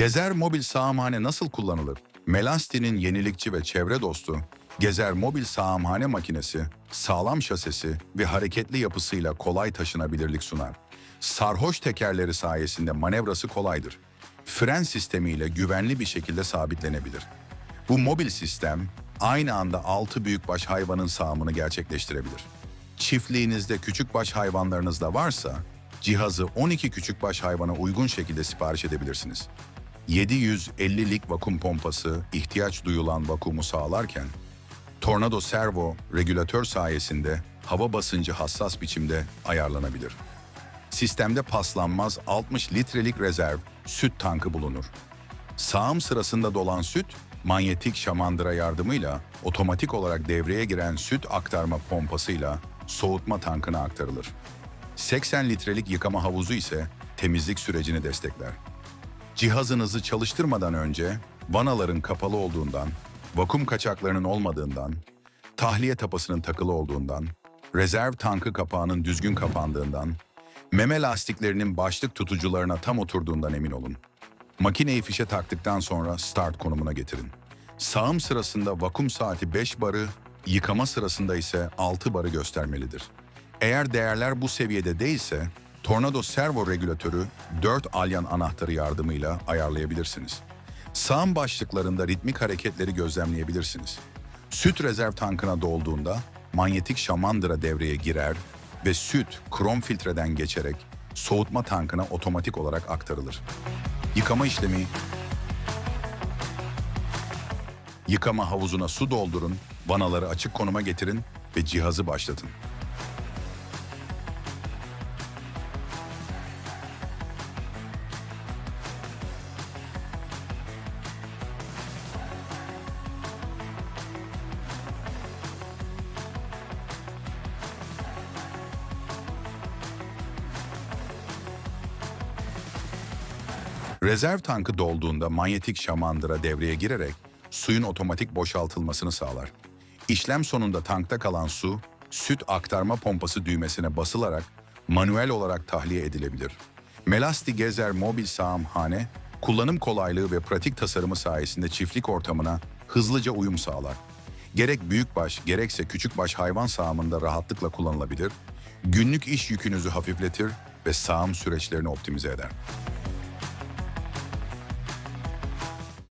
Gezer mobil sağımhane nasıl kullanılır? Melasti'nin yenilikçi ve çevre dostu Gezer mobil sağımhane makinesi, sağlam şasisi ve hareketli yapısıyla kolay taşınabilirlik sunar. Sarhoş tekerleri sayesinde manevrası kolaydır. Fren sistemiyle güvenli bir şekilde sabitlenebilir. Bu mobil sistem aynı anda 6 büyükbaş hayvanın sağımını gerçekleştirebilir. Çiftliğinizde küçükbaş hayvanlarınız da varsa cihazı 12 küçükbaş hayvana uygun şekilde sipariş edebilirsiniz. 750'lik vakum pompası ihtiyaç duyulan vakumu sağlarken Tornado Servo regülatör sayesinde hava basıncı hassas biçimde ayarlanabilir. Sistemde paslanmaz 60 litrelik rezerv süt tankı bulunur. Sağım sırasında dolan süt, manyetik şamandıra yardımıyla otomatik olarak devreye giren süt aktarma pompasıyla soğutma tankına aktarılır. 80 litrelik yıkama havuzu ise temizlik sürecini destekler. Cihazınızı çalıştırmadan önce vanaların kapalı olduğundan, vakum kaçaklarının olmadığından, tahliye tapasının takılı olduğundan, rezerv tankı kapağının düzgün kapandığından, meme lastiklerinin başlık tutucularına tam oturduğundan emin olun. Makineyi fişe taktıktan sonra start konumuna getirin. Sağım sırasında vakum saati 5 barı, yıkama sırasında ise 6 barı göstermelidir. Eğer değerler bu seviyede değilse, Tornado servo regülatörü 4 alyan anahtarı yardımıyla ayarlayabilirsiniz. Sağım başlıklarında ritmik hareketleri gözlemleyebilirsiniz. Süt rezerv tankına dolduğunda manyetik şamandıra devreye girer ve süt krom filtreden geçerek soğutma tankına otomatik olarak aktarılır. Yıkama işlemi Yıkama havuzuna su doldurun, vanaları açık konuma getirin ve cihazı başlatın. Rezerv tankı dolduğunda manyetik şamandıra devreye girerek suyun otomatik boşaltılmasını sağlar. İşlem sonunda tankta kalan su, süt aktarma pompası düğmesine basılarak manuel olarak tahliye edilebilir. Melasti Gezer mobil sağımhane, kullanım kolaylığı ve pratik tasarımı sayesinde çiftlik ortamına hızlıca uyum sağlar. Gerek büyükbaş gerekse küçükbaş hayvan sağımında rahatlıkla kullanılabilir, günlük iş yükünüzü hafifletir ve sağım süreçlerini optimize eder.